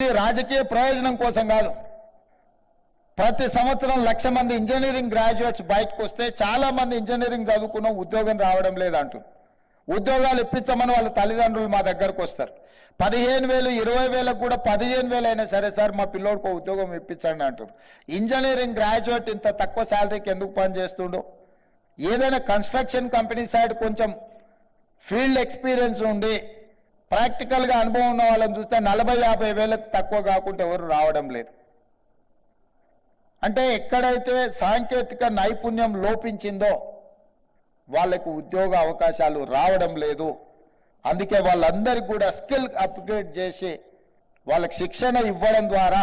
రాజకీయ ప్రయోజనం కోసం కాదు. ప్రతి సంవత్సరం లక్ష మంది ఇంజనీరింగ్ గ్రాడ్యుయేట్స్ బయటకు వస్తే చాలా మంది ఇంజనీరింగ్ చదువుకున్న ఉద్యోగం రావడం లేదంటూ ఉద్యోగాలు ఇప్పించమని వాళ్ళ తల్లిదండ్రులు మా దగ్గరకు వస్తారు. పదిహేను వేలు ఇరవై వేలకు కూడా పదిహేను వేలు అయినా సరే సార్ మా పిల్లోడికి ఉద్యోగం ఇప్పించండి అంటారు ఇంజనీరింగ్ గ్రాడ్యుయేట్ ఇంత తక్కువ శాలరీకి ఎందుకు పని చేస్తుండో? ఏదైనా కన్స్ట్రక్షన్ కంపెనీ సైడ్ కొంచెం ఫీల్డ్ ఎక్స్పీరియన్స్ ఉండి ప్రాక్టికల్గా అనుభవం ఉన్న వాళ్ళని చూస్తే నలభై యాభై వేలకు తక్కువ కాకుండా ఎవరు రావడం లేదు. అంటే ఎక్కడైతే సాంకేతిక నైపుణ్యం లోపించిందో వాళ్ళకు ఉద్యోగ అవకాశాలు రావడం లేదు. అందుకే వాళ్ళందరికీ కూడా స్కిల్ అప్గ్రేడ్ చేసి వాళ్ళకి శిక్షణ ఇవ్వడం ద్వారా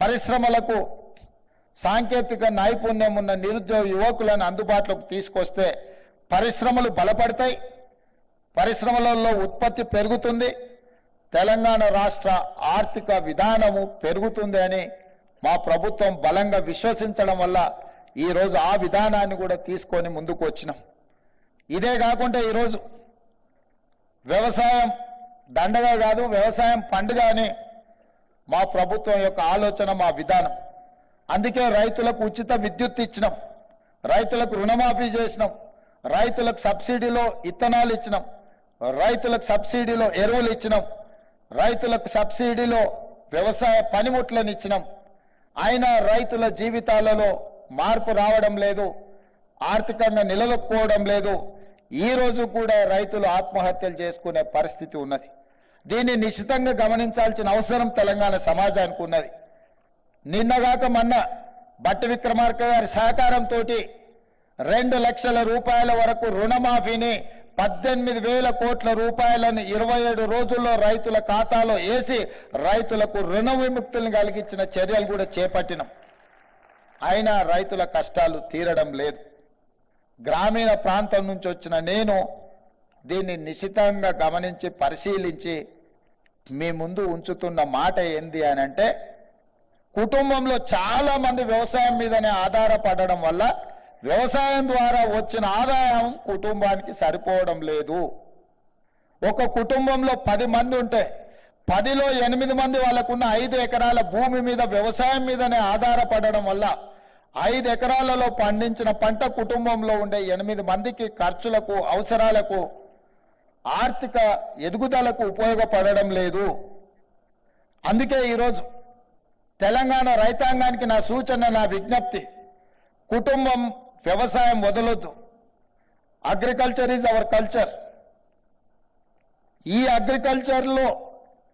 పరిశ్రమలకు సాంకేతిక నైపుణ్యం ఉన్న నిరుద్యోగ యువకులను అందుబాటులోకి తీసుకొస్తే పరిశ్రమలు బలపడతాయి. పరిశ్రమలలో ఉత్పత్తి పెరుగుతుంది. తెలంగాణ రాష్ట్ర ఆర్థిక విధానము పెరుగుతుంది అని మా ప్రభుత్వం బలంగా విశ్వసించడం వల్ల ఈరోజు ఆ విధానాన్ని కూడా తీసుకొని ముందుకు వచ్చినాం. ఇదే కాకుండా ఈరోజు వ్యవసాయం దండగా కాదు వ్యవసాయం పండుగ అని మా ప్రభుత్వం యొక్క ఆలోచన మా విధానం. అందుకే రైతులకు ఉచిత విద్యుత్ ఇచ్చినాం. రైతులకు రుణమాఫీ చేసినాం. రైతులకు సబ్సిడీలో ఇత్తనాలు ఇచ్చినాం. రైతులకు సబ్సిడీలో ఎరువులు ఇచ్చినాం. రైతులకు సబ్సిడీలో వ్యవసాయ పనిముట్లను ఇచ్చినాం. అయినా రైతుల జీవితాలలో మార్పు రావడం లేదు. ఆర్థికంగా నిలదొక్కుకోవడం లేదు. ఈ రోజు కూడా రైతులు ఆత్మహత్యలు చేసుకునే పరిస్థితి ఉన్నది. దీన్ని నిశ్చితంగా గమనించాల్సిన అవసరం తెలంగాణ సమాజానికి ఉన్నది. నిన్నగాక మొన్న బట్టి విక్రమార్క గారి సహకారంతో రెండు లక్షల రూపాయల వరకు రుణమాఫీని పద్దెనిమిది వేల కోట్ల రూపాయలను ఇరవై ఏడు రోజుల్లో రైతుల ఖాతాలో వేసి రైతులకు రుణ విముక్తులను కలిగించిన చర్యలు కూడా చేపట్టినాం. అయినా రైతుల కష్టాలు తీరడం లేదు. గ్రామీణ ప్రాంతం నుంచి వచ్చిన నేను దీన్ని నిశితంగా గమనించి పరిశీలించి మీ ముందు ఉంచుతున్న మాట ఏంది అని అంటే కుటుంబంలో చాలామంది వ్యవసాయం మీదనే ఆధారపడడం వల్ల వ్యవసాయం ద్వారా వచ్చిన ఆదాయం కుటుంబానికి సరిపోవడం లేదు. ఒక కుటుంబంలో పది మంది ఉంటే పదిలో ఎనిమిది మంది వాళ్ళకున్న ఐదు ఎకరాల భూమి మీద వ్యవసాయం మీదనే ఆధారపడడం వల్ల ఐదు ఎకరాలలో పండించిన పంట కుటుంబంలో ఉండే ఎనిమిది మందికి ఖర్చులకు అవసరాలకు ఆర్థిక ఎదుగుదలకు ఉపయోగపడడం లేదు. అందుకే ఈరోజు తెలంగాణ రైతాంగానికి నా సూచన నా విజ్ఞప్తి కుటుంబం వ్యవసాయం వదలొద్దు. అగ్రికల్చర్ ఈజ్ అవర్ కల్చర్ ఈ అగ్రికల్చర్లో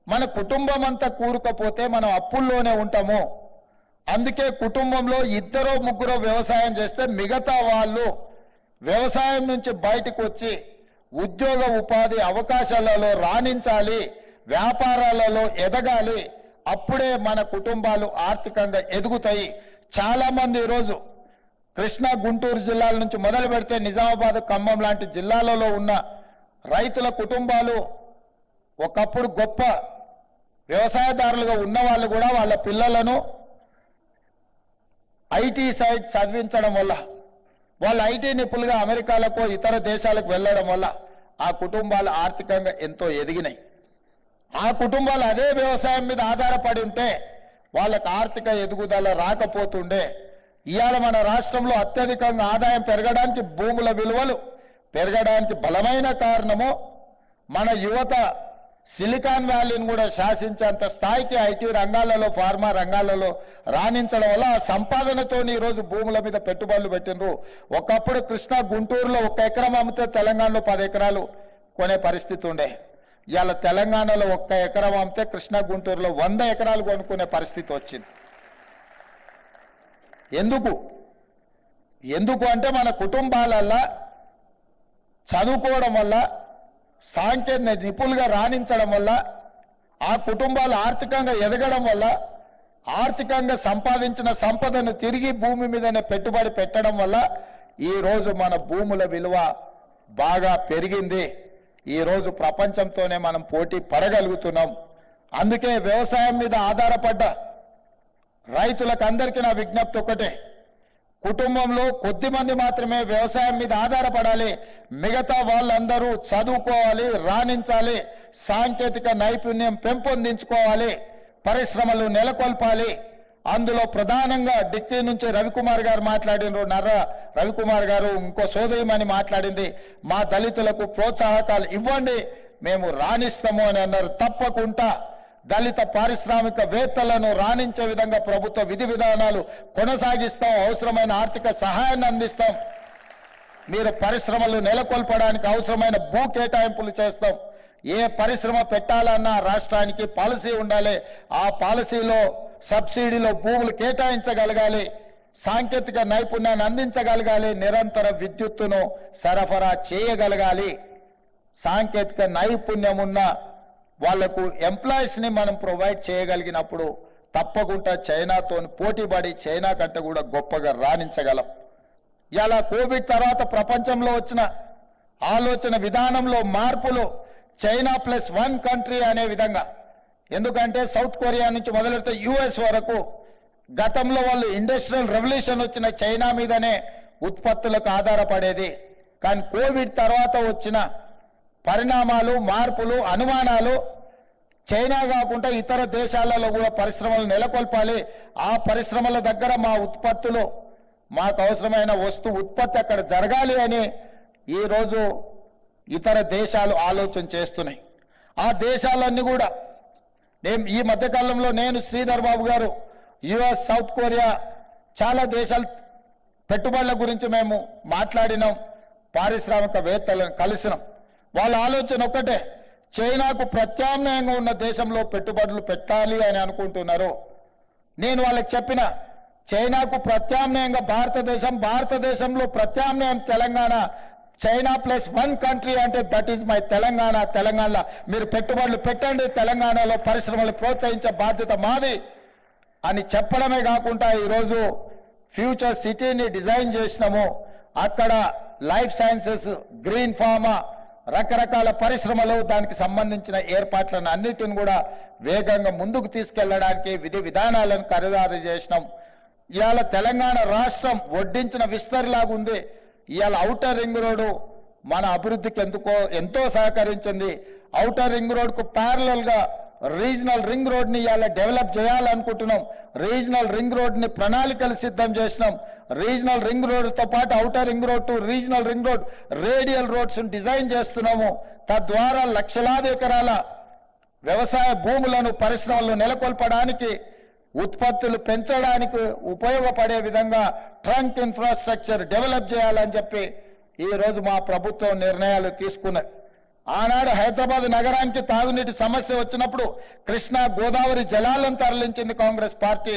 మన కుటుంబం అంతా కూరుకపోతే మనం అప్పుల్లోనే ఉంటాము. అందుకే కుటుంబంలో ఇద్దరో ముగ్గురో వ్యవసాయం చేస్తే మిగతా వాళ్ళు వ్యవసాయం నుంచి బయటకు వచ్చి ఉద్యోగ ఉపాధి అవకాశాలలో రాణించాలి వ్యాపారాలలో ఎదగాలి. అప్పుడే మన కుటుంబాలు ఆర్థికంగా ఎదుగుతాయి. చాలామంది ఈరోజు కృష్ణా గుంటూరు జిల్లాల నుంచి మొదలు పెడితే నిజామాబాద్ ఖమ్మం లాంటి జిల్లాలలో ఉన్న రైతుల కుటుంబాలు ఒకప్పుడు గొప్ప వ్యవసాయదారులుగా ఉన్న వాళ్ళు కూడా వాళ్ళ పిల్లలను ఐటీ సైడ్ చదివించడం వల్ల వాళ్ళు ఐటీ నిపుణులుగా అమెరికాలకు ఇతర దేశాలకు వెళ్ళడం వల్ల ఆ కుటుంబాలు ఆర్థికంగా ఎంతో ఎదిగినాయి. ఆ కుటుంబాలు అదే వ్యవసాయం మీద ఆధారపడి ఉంటే వాళ్ళకు ఆర్థిక ఎదుగుదల రాకపోతుండే ఇవాళ మన రాష్ట్రంలో అత్యధికంగా ఆదాయం పెరగడానికి భూముల విలువలు పెరగడానికి బలమైన కారణము మన యువత సిలికాన్ వ్యాలీని కూడా శాసించేంత స్థాయికి ఐటీ రంగాలలో ఫార్మా రంగాలలో రాణించడం వల్ల ఆ సంపాదనతో ఈరోజు భూముల మీద పెట్టుబడులు పెట్టినరు ఒకప్పుడు కృష్ణా గుంటూరులో ఒక ఎకరం అమ్మితే తెలంగాణలో పది ఎకరాలు కొనే పరిస్థితి ఉండే. ఇవాళ తెలంగాణలో ఒక్క ఎకరం అమ్మితే కృష్ణా గుంటూరులో వంద ఎకరాలు కొనుక్కునే పరిస్థితి వచ్చింది. ఎందుకు? ఎందుకు అంటే మన కుటుంబాలల్లో చదువుకోవడం వల్ల సాంకేతిక నిపుణులుగా రాణించడం వల్ల ఆ కుటుంబాలు ఆర్థికంగా ఎదగడం వల్ల ఆర్థికంగా సంపాదించిన సంపదను తిరిగి భూమి మీదనే పెట్టుబడి పెట్టడం వల్ల ఈరోజు మన భూముల విలువ బాగా పెరిగింది. ఈరోజు ప్రపంచంతోనే మనం పోటీ పడగలుగుతున్నాం. అందుకే వ్యవసాయం మీద ఆధారపడ్డ రైతులకు అందరికీ నా విజ్ఞప్తి ఒకటే కుటుంబంలో కొద్ది మంది మాత్రమే వ్యవసాయం మీద ఆధారపడాలి. మిగతా వాళ్ళందరూ చదువుకోవాలి రాణించాలి సాంకేతిక నైపుణ్యం పెంపొందించుకోవాలి పరిశ్రమలు నెలకొల్పాలి. అందులో ప్రధానంగా డిక్కీ నుంచి రవికుమార్ గారు మాట్లాడినారు. నర్ర రవికుమార్ గారు ఇంకో సోదరిమని మాట్లాడింది. మా దళితులకు ప్రోత్సాహకాలు ఇవ్వండి మేము రాణిస్తాము అని అన్నారు. తప్పకుండా దళిత పారిశ్రామికవేత్తలను రాణించే విధంగా ప్రభుత్వ విధి విధానాలు కొనసాగిస్తాం అవసరమైన ఆర్థిక సహాయాన్ని అందిస్తాం. మీరు పరిశ్రమలు నెలకొల్పడానికి అవసరమైన భూ కేటాయింపులు చేస్తాం. ఏ పరిశ్రమ పెట్టాలన్నా రాష్ట్రానికి పాలసీ ఉండాలి. ఆ పాలసీలో సబ్సిడీలో భూములు కేటాయించగలగాలి. సాంకేతిక నైపుణ్యాన్ని అందించగలగాలి. నిరంతర విద్యుత్తును సరఫరా చేయగలగాలి. సాంకేతిక నైపుణ్యం ఉన్న వాళ్ళకు ఎంప్లాయీస్ని మనం ప్రొవైడ్ చేయగలిగినప్పుడు తప్పకుండా చైనాతో పోటీపడి చైనా కంటే కూడా గొప్పగా రాణించగలం. ఇలా కోవిడ్ తర్వాత ప్రపంచంలో వచ్చిన ఆలోచన విధానంలో మార్పులు చైనా ప్లస్ వన్ కంట్రీ అనే విధంగా. ఎందుకంటే సౌత్ కొరియా నుంచి మొదలెడితే యుఎస్ వరకు గతంలో వాళ్ళు ఇండస్ట్రియల్ రెవల్యూషన్ వచ్చిన చైనా మీదనే ఉత్పత్తులకు ఆధారపడేది. కానీ కోవిడ్ తర్వాత వచ్చిన పరిణామాలు మార్పులు అనుమానాలు చైనా కాకుండా ఇతర దేశాలలో కూడా పరిశ్రమలు నెలకొల్పాలి. ఆ పరిశ్రమల దగ్గర మా ఉత్పత్తులు మాకు అవసరమైన వస్తు ఉత్పత్తి అక్కడ జరగాలి అని ఈరోజు ఇతర దేశాలు ఆలోచన చేస్తున్నాయి. ఆ దేశాలన్నీ కూడా నేను ఈ మధ్యకాలంలో నేను శ్రీధర్ బాబు గారు యుఎస్ సౌత్ కొరియా చాలా దేశాలు పెట్టుబడుల గురించి మేము మాట్లాడినాం పారిశ్రామికవేత్తలను కలిసినాం. వాళ్ళ ఆలోచన ఒక్కటే. చైనాకు ప్రత్యామ్నాయంగా ఉన్న దేశంలో పెట్టుబడులు పెట్టాలి అని అనుకుంటున్నారు. నేను వాళ్ళకి చెప్పిన చైనాకు ప్రత్యామ్నాయంగా భారతదేశం భారతదేశంలో ప్రత్యామ్నాయం Telangana China plus one country అంటే దట్ ఈజ్ మై తెలంగాణ తెలంగాణలో మీరు పెట్టుబడులు పెట్టండి తెలంగాణలో పరిశ్రమలు ప్రోత్సహించే బాధ్యత మాది అని చెప్పడమే కాకుండా ఈరోజు ఫ్యూచర్ సిటీని డిజైన్ చేసినాము. అక్కడ లైఫ్ సైన్సెస్ గ్రీన్ ఫార్మా రకరకాల పరిశ్రమలు దానికి సంబంధించిన ఏర్పాట్లను అన్నిటిని కూడా వేగంగా ముందుకు తీసుకెళ్ళడానికి విధి విధానాలను ఖరీదారు చేసినాం. ఇవాళ తెలంగాణ రాష్ట్రం వడ్డించిన విస్తరిలాగా ఉంది. ఇవాళ ఔటర్ రింగ్ రోడ్డు మన అభివృద్ధికి ఎందుకో ఎంతో సహకరించింది. ఔటర్ రింగ్ రోడ్కు ప్యారలల్గా రీజనల్ రింగ్ రోడ్ని ఇవాళ డెవలప్ చేయాలనుకుంటున్నాం. రీజనల్ రింగ్ రోడ్ని ప్రణాళికలు సిద్ధం చేసినాం. రీజనల్ రింగ్ రోడ్తో పాటు outer ring road to regional ring road radial రోడ్స్ను design చేస్తున్నాము. తద్వారా లక్షలాది ఎకరాల వ్యవసాయ భూములను పరిశ్రమలను నెలకొల్పడానికి ఉత్పత్తులు పెంచడానికి ఉపయోగపడే విధంగా ట్రంక్ ఇన్ఫ్రాస్ట్రక్చర్ డెవలప్ చేయాలని చెప్పి ఈ రోజు మా ప్రభుత్వం నిర్ణయాలు తీసుకున్నాయి ఆనాడు హైదరాబాద్ నగరానికి తాగునీటి సమస్య వచ్చినప్పుడు కృష్ణా గోదావరి జలాలను తరలించింది కాంగ్రెస్ పార్టీ.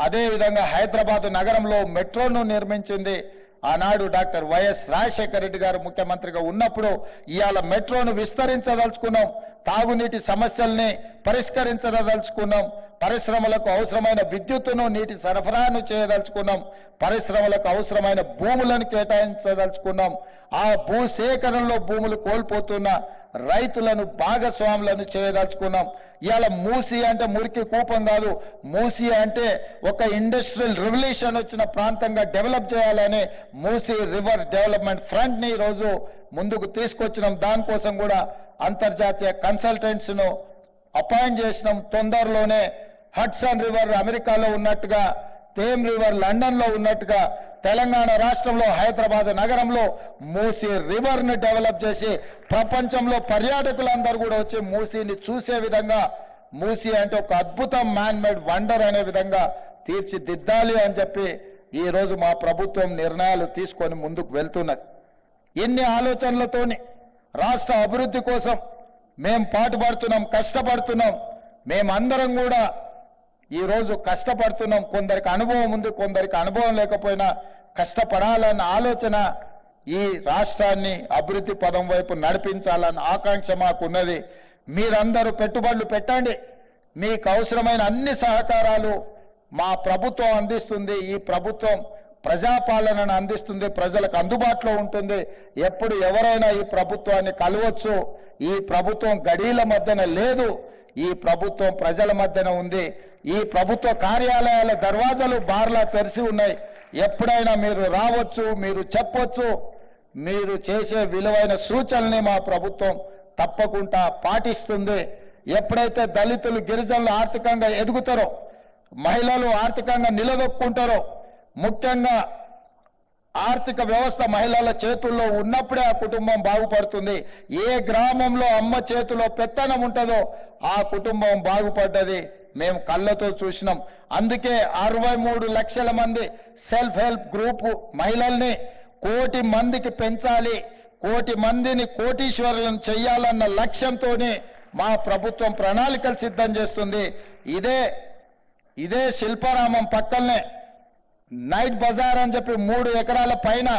అదేవిధంగా హైదరాబాద్ నగరంలో మెట్రోను నిర్మించింది. ఆనాడు డాక్టర్ వైఎస్ రాజశేఖర రెడ్డి గారు ముఖ్యమంత్రిగా ఉన్నప్పుడు ఇవాళ మెట్రోను విస్తరించదలుచుకున్నాం. తాగునీటి సమస్యల్ని పరిష్కరించదలుచుకున్నాం. పరిశ్రమలకు అవసరమైన విద్యుత్తును నీటి సరఫరాను చేయదలుచుకున్నాం. పరిశ్రమలకు అవసరమైన భూములను కేటాయించదలుచుకున్నాం. ఆ భూ సేకరణలో భూములు కోల్పోతున్న రైతులను భాగస్వాములను చేయదలుచుకున్నాం. ఇవాళ మూసి అంటే మురికి కూపం కాదు. మూసి అంటే ఒక ఇండస్ట్రియల్ రెవల్యూషన్ వచ్చిన ప్రాంతంగా డెవలప్ చేయాలని మూసి రివర్ డెవలప్మెంట్ ఫ్రంట్ని ఈరోజు ముందుకు తీసుకొచ్చినాం. దానికోసం కూడా అంతర్జాతీయ కన్సల్టెంట్స్ను అపాయింట్ చేసినాం. తొందరలోనే హడ్సన్ రివర్ అమెరికాలో ఉన్నట్టుగా థేమ్ రివర్ లండన్లో ఉన్నట్టుగా తెలంగాణ రాష్ట్రంలో హైదరాబాద్ నగరంలో మూసీ రివర్ని డెవలప్ చేసి ప్రపంచంలో పర్యాటకులందరూ కూడా వచ్చి మూసీని చూసే విధంగా మూసీ అంటే ఒక అద్భుతం మ్యాన్ మేడ్ వండర్ అనే విధంగా తీర్చిదిద్దాలి అని చెప్పి ఈరోజు మా ప్రభుత్వం నిర్ణయాలు తీసుకొని ముందుకు వెళ్తున్నది. ఎన్ని ఆలోచనలతోని రాష్ట్ర అభివృద్ధి కోసం మేం పాటుపడుతున్నాం కష్టపడుతున్నాం. మేమందరం కూడా ఈరోజు కష్టపడుతున్నాం. కొందరికి అనుభవం ఉంది కొందరికి అనుభవం లేకపోయినా కష్టపడాలన్న ఆలోచన ఈ రాష్ట్రాన్ని అభివృద్ధి పదం వైపు నడిపించాలన్న ఆకాంక్ష మాకున్నది. మీరందరూ పెట్టుబడులు పెట్టండి. మీకు అవసరమైన అన్ని సహకారాలు మా ప్రభుత్వం అందిస్తుంది. ఈ ప్రభుత్వం ప్రజాపాలనను అందిస్తుంది. ప్రజలకు అందుబాటులో ఉంటుంది. ఎప్పుడు ఎవరైనా ఈ ప్రభుత్వాన్ని కలవచ్చు. ఈ ప్రభుత్వం గడీల మధ్యన లేదు. ఈ ప్రభుత్వం ప్రజల మధ్యన ఉంది. ఈ ప్రభుత్వ కార్యాలయాల దర్వాజాలు బార్లా తెరిచి ఉన్నాయి. ఎప్పుడైనా మీరు రావచ్చు మీరు చెప్పొచ్చు. మీరు చేసే విలువైన సూచనల్ని మా ప్రభుత్వం తప్పకుండా పాటిస్తుంది. ఎప్పుడైతే దళితులు గిరిజనులు ఆర్థికంగా ఎదుగుతారో మహిళలు ఆర్థికంగా నిలదొక్కుంటారో ముఖ్యంగా ఆర్థిక వ్యవస్థ మహిళల చేతుల్లో ఉన్నప్పుడే ఆ కుటుంబం బాగుపడుతుంది. ఏ గ్రామంలో అమ్మ చేతిలో పెత్తనం ఉంటుందో ఆ కుటుంబం బాగుపడ్డది. మేము కళ్ళతో చూసినాం. అందుకే అరవై మూడు లక్షల మంది సెల్ఫ్ హెల్ప్ గ్రూప్ మహిళల్ని కోటి మందికి పెంచాలి. కోటి మందిని కోటీశ్వరులను చేయాలన్న లక్ష్యంతోనే మా ప్రభుత్వం ప్రణాళికలు సిద్ధం చేస్తుంది. ఇదే ఇదే శిల్పారామం పక్కనే నైట్ బజార్ అని చెప్పి మూడు ఎకరాల పైన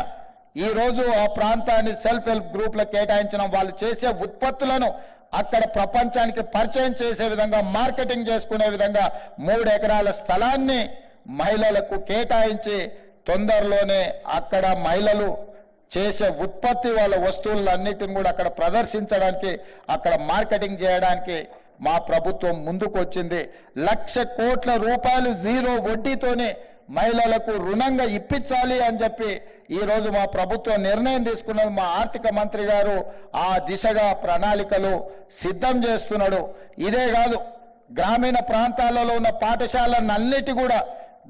ఈ రోజు ఆ ప్రాంతాన్ని సెల్ఫ్ హెల్ప్ గ్రూప్లకు కేటాయించడం వాళ్ళు చేసే ఉత్పత్తులను అక్కడ ప్రపంచానికి పరిచయం చేసే విధంగా మార్కెటింగ్ చేసుకునే విధంగా మూడు ఎకరాల స్థలాన్ని మహిళలకు కేటాయించి తొందరలోనే అక్కడ మహిళలు చేసే ఉత్పత్తి వాళ్ళ వస్తువులన్నిటిని కూడా అక్కడ ప్రదర్శించడానికి అక్కడ మార్కెటింగ్ చేయడానికి మా ప్రభుత్వం ముందుకు వచ్చింది లక్ష కోట్ల రూపాయలు జీరో వడ్డీతోనే మహిళలకు రుణంగా ఇప్పించాలి అని చెప్పి ఈ రోజు మా ప్రభుత్వం నిర్ణయం తీసుకున్నది మా ఆర్థిక మంత్రి గారు ఆ దిశగా ప్రణాళికలు సిద్ధం చేస్తున్నాడు. ఇదే కాదు గ్రామీణ ప్రాంతాలలో ఉన్న పాఠశాలలన్నిటి కూడా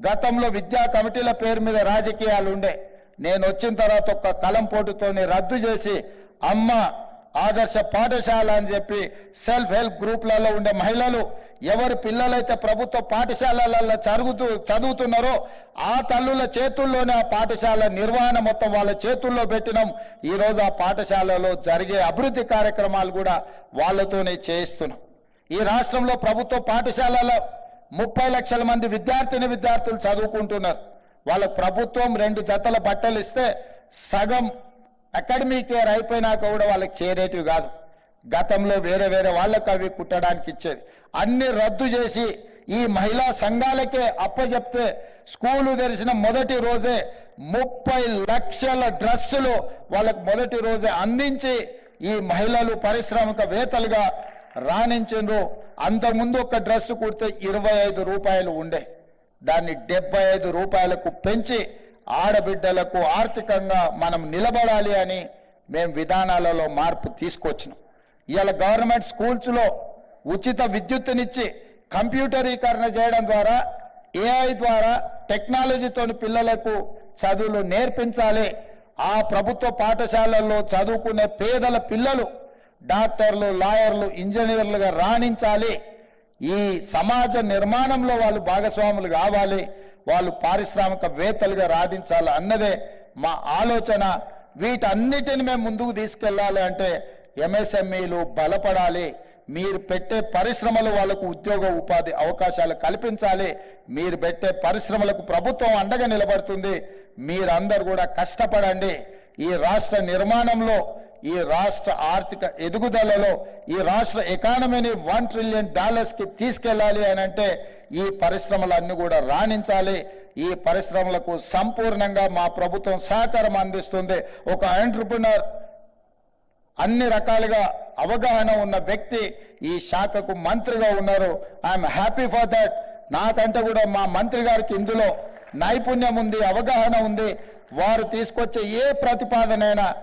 గతంలో విద్యా కమిటీల పేరు మీద రాజకీయాలు ఉండే. నేను వచ్చిన తర్వాత ఒక కలం పోటుతోని రద్దు చేసి అమ్మ ఆదర్శ పాఠశాల అని చెప్పి సెల్ఫ్ హెల్ప్ గ్రూప్లలో ఉండే మహిళలు ఎవరు పిల్లలైతే ప్రభుత్వ పాఠశాలలలో చదువుతూ చదువుతున్నారో ఆ తల్లుల చేతుల్లోనే ఆ పాఠశాల నిర్వహణ మొత్తం వాళ్ళ చేతుల్లో పెట్టినాం. ఈరోజు ఆ పాఠశాలలో జరిగే అభివృద్ధి కార్యక్రమాలు కూడా వాళ్ళతోనే చేయిస్తున్నాం. ఈ రాష్ట్రంలో ప్రభుత్వ పాఠశాలలో ముప్పై లక్షల మంది విద్యార్థిని విద్యార్థులు చదువుకుంటున్నారు. వాళ్ళ ప్రభుత్వం రెండు జతల బట్టలు ఇస్తే సగం అకాడమిక్ ఇయర్ అయిపోయినాక కూడా వాళ్ళకి చేరేటివి కాదు. గతంలో వేరే వేరే వాళ్ళకు అవి కుట్టడానికి ఇచ్చేది. అన్ని రద్దు చేసి ఈ మహిళా సంఘాలకే అప్పచెప్తే స్కూలు తెరిచిన మొదటి రోజే ముప్పై లక్షల డ్రెస్సులు వాళ్ళకు మొదటి రోజే అందించి ఈ మహిళలు పారిశ్రామికవేత్తలుగా రాణించిండ్రు. అంతకుముందు ఒక డ్రెస్ కుడితే ఇరవై ఐదు రూపాయలు ఉండే. దాన్ని డెబ్బై ఐదు రూపాయలకు పెంచి ఆడబిడ్డలకు ఆర్థికంగా మనం నిలబడాలి అని మేము విధానాలలో మార్పు తీసుకొచ్చినాం. ఇవాళ గవర్నమెంట్ స్కూల్స్లో ఉచిత విద్యుత్తునిచ్చి కంప్యూటరీకరణ చేయడం ద్వారా ఏఐ ద్వారా టెక్నాలజీతోని పిల్లలకు చదువులు నేర్పించాలి. ఆ ప్రభుత్వ పాఠశాలల్లో చదువుకునే పేదల పిల్లలు డాక్టర్లు లాయర్లు ఇంజనీర్లుగా రాణించాలి. ఈ సమాజ నిర్మాణంలో వాళ్ళు భాగస్వాములు కావాలి. వాళ్ళు పారిశ్రామికవేత్తలుగా రాణించాలి అన్నదే మా ఆలోచన. వీటన్నిటిని మేము ముందుకు తీసుకెళ్ళాలి అంటే ఎంఎస్ఎంఈలు బలపడాలి. మీరు పెట్టే పరిశ్రమలు వాళ్ళకు ఉద్యోగ ఉపాధి అవకాశాలు కల్పించాలి. మీరు పెట్టే పరిశ్రమలకు ప్రభుత్వం అండగా నిలబడుతుంది. మీరందరూ కూడా కష్టపడండి. ఈ రాష్ట్ర నిర్మాణంలో ఈ రాష్ట్ర ఆర్థిక ఎదుగుదలలో ఈ రాష్ట్ర ఎకానమీని వన్ ట్రిలియన్ డాలర్స్కి తీసుకెళ్ళాలి అని అంటే ఈ పరిశ్రమలన్నీ కూడా రాణించాలి. ఈ పరిశ్రమలకు సంపూర్ణంగా మా ప్రభుత్వం సహకారం అందిస్తుంది. ఒక ఎంటర్ప్రినర్ అన్ని రకాలుగా అవగాహన ఉన్న వ్యక్తి ఈ శాఖకు మంత్రిగా ఉన్నారు. I'm happy for that. నాకంటే కూడా మా మంత్రి గారికి ఇందులో నైపుణ్యం ఉంది అవగాహన ఉంది. వారు తీసుకొచ్చే ఏ ప్రతిపాదనైనా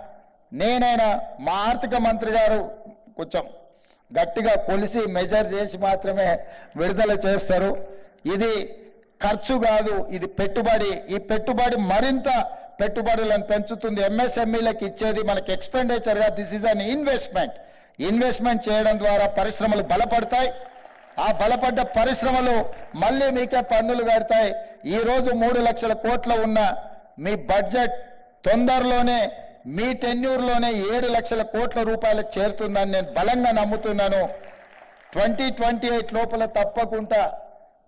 నేనైనా మా ఆర్థిక మంత్రి గారు కొంచెం గట్టిగా కొలిసి మెజర్ చేసి మాత్రమే విడుదల చేస్తారు. ఇది ఖర్చు కాదు ఇది పెట్టుబడి. ఈ పెట్టుబడి మరింత పెట్టుబడులను పెంచుతుంది. ఎంఎస్ఎంఈలకు ఇచ్చేది మనకి ఎక్స్పెండిచర్గా this is an investment. Investment చేయడం ద్వారా పరిశ్రమలు బలపడతాయి. ఆ బలపడ్డ పరిశ్రమలు మళ్ళీ మీకే పన్నులు కడతాయి. ఈరోజు మూడు లక్షల కోట్ల ఉన్న మీ బడ్జెట్ తొందరలోనే మీ టెన్యూర్లోనే ఏడు లక్షల కోట్ల రూపాయలకు చేరుతుందని నేను బలంగా నమ్ముతున్నాను. ట్వంటీ ట్వంటీ ఎయిట్ లోపల తప్పకుండా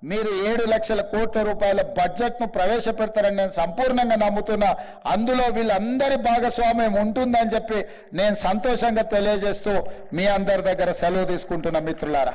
మీరు ఏడు లక్షల కోట్ల రూపాయల బడ్జెట్ను ప్రవేశపెడతారని నేను సంపూర్ణంగా నమ్ముతున్నా. అందులో వీళ్ళందరి భాగస్వామ్యం ఉంటుందని చెప్పి నేను సంతోషంగా తెలియజేస్తూ మీ అందరి దగ్గర సెలవు తీసుకుంటున్న మిత్రులారా.